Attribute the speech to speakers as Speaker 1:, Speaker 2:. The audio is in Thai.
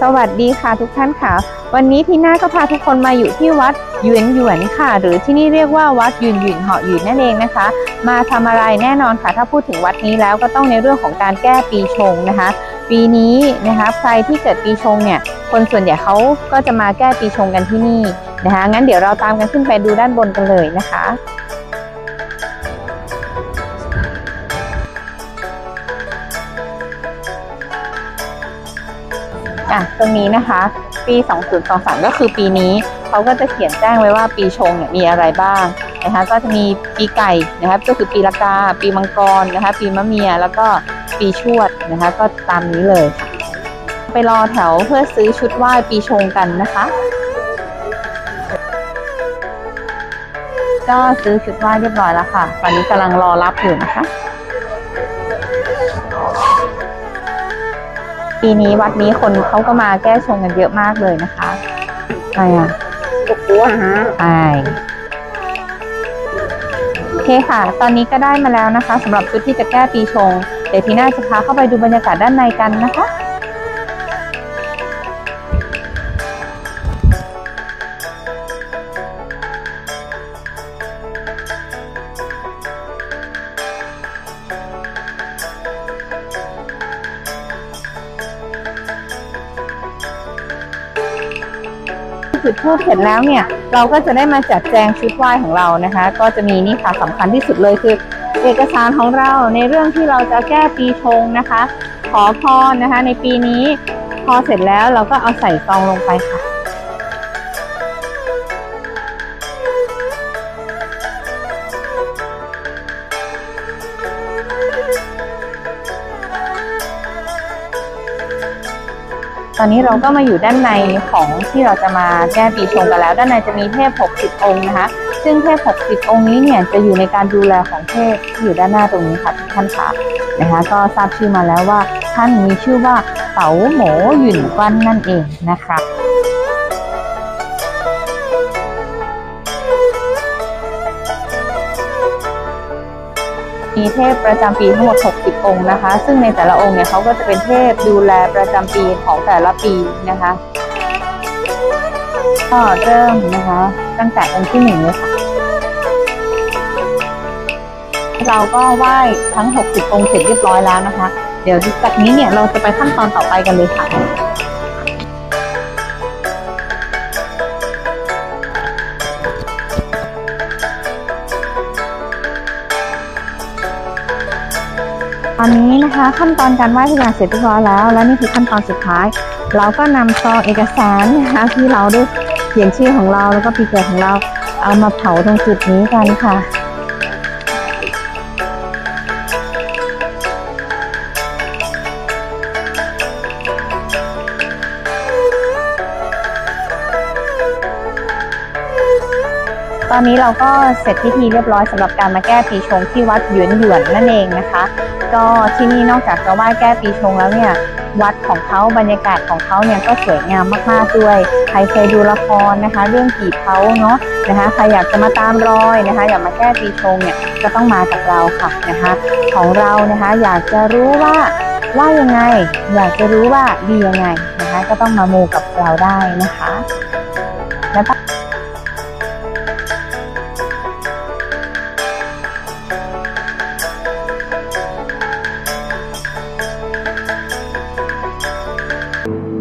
Speaker 1: สวัสดีค่ะทุกท่านค่ะ วันนี้พี่นาก็พาทุกคนมาอยู่ที่วัดหยวนหยวนค่ะ หรือที่นี่เรียกว่าวัดหยวนหยวนเหาะหยุนนั่นเองนะคะ มาทำอะไรแน่นอนค่ะ ถ้าพูดถึงวัดนี้แล้วก็ต้องในเรื่องของการแก้ปีชงนะคะ ปีนี้นะคะใครที่เกิดปีชงเนี่ย คนส่วนใหญ่เขาก็จะมาแก้ปีชงกันที่นี่นะคะงั้นเดี๋ยวเราตามกันขึ้นไปดูด้านบนกันเลยนะคะ อะตรงนี้นะคะ ปี 2023 ก็คือปีนี้เขาก็จะเขียนแจ้งไว้ว่าปีชงเนี่ยมีอะไรบ้างนะคะก็จะมีปีไก่นะครับก็คือปีละกา ปีมังกรนะคะ ปีมะเมียแล้วก็ปีชวดนะคะก็ตามนี้เลยค่ะไปรอแถวเพื่อซื้อชุดไหว้ปีชงกันนะคะ ก็ซื้อชุดไหว้เรียบร้อยแล้วค่ะ ตอนนี้กำลังรอรับอยู่นะคะ ปีนี้วัดนี้คนเขาก็มาแก้ชงกันเยอะมากเลยนะคะใช่อะ
Speaker 2: ปกตัวฮะ
Speaker 1: ใช่โอเคค่ะ ตอนนี้ก็ได้มาแล้วนะคะสำหรับชุดที่จะแก้ปีชง เดี๋ยวทีน่าจะพาเข้าไปดูบรรยากาศด้านในกันนะคะ จุดทูบเสร็จแล้วเนี่ย เราก็จะได้มาจัดแจงชุดไหว้ของเรานะคะ ก็จะมีนี่ค่ะสำคัญที่สุดเลยคือ เอกสารของเราในเรื่องที่เราจะแก้ปีชงนะคะ ขอพรนะคะ ในปีนี้ พอเสร็จแล้วเราก็เอาใส่ซองลงไปค่ะ ตอนนี้เราก็มาอยู่ด้านในของที่เราจะมาแก้ปีชงกันแล้ว ด้านในจะมีเทพ 60 องค์นะคะ ซึ่งเทพ 60 องค์นี้เนี่ยจะอยู่ในการดูแลของเทพที่อยู่ด้านหน้าตรงนี้ค่ะท่านค่ะนะคะก็ทราบชื่อมาแล้วว่าท่านมีชื่อว่าเต๋าโหมหยุ่นกวันนั่นเองนะคะ มีเทพประจำปีทั้งหมด 60 องค์นะคะ ซึ่งในแต่ละองค์เนี่ยเขาก็จะเป็นเทพดูแลประจำปีของแต่ละปีนะคะก็เริ่มนะคะตั้งแต่องค์ที่หนึ่งเลยค่ะเราก็ไหว้ทั้ง 60 องค์เสร็จเรียบร้อยแล้วนะคะ เดี๋ยวจากนี้เนี่ยเราจะไปขั้นตอนต่อไปกันเลยค่ะ ตอนนี้นะคะขั้นตอนการไหว้ทุกอย่างเสร็จเรียบร้อยแล้ว และนี่คือขั้นตอนสุดท้าย เราก็นำซองเอกสารนะคะที่เราได้เขียนชื่อของเราแล้วก็ปีเกิดของเราเอามาเผาตรงจุดนี้กันค่ะ ตอนนี้เราก็เสร็จพิธีเรียบร้อยสำหรับการมาแก้ปีชงที่วัดหยวนหยวนนั่นเองนะคะ ก็ที่นี่นอกจากจะไหว้แก้ปีชงแล้วเนี่ยวัดของเขาบรรยากาศของเขาเนี่ยก็สวยงามมากๆด้วย ใครเคยดูละครนะคะ เรื่องผีเขาเนาะนะคะใครอยากจะมาตามรอยนะคะ อยากมาแก้ปีชงเนี่ยก็ต้องมากับเราค่ะนะคะ ของเรานะคะอยากจะรู้ว่าว่ายังไง อยากจะรู้ว่าดียังไงนะคะ ก็ต้องมามูกับเราได้นะคะและ you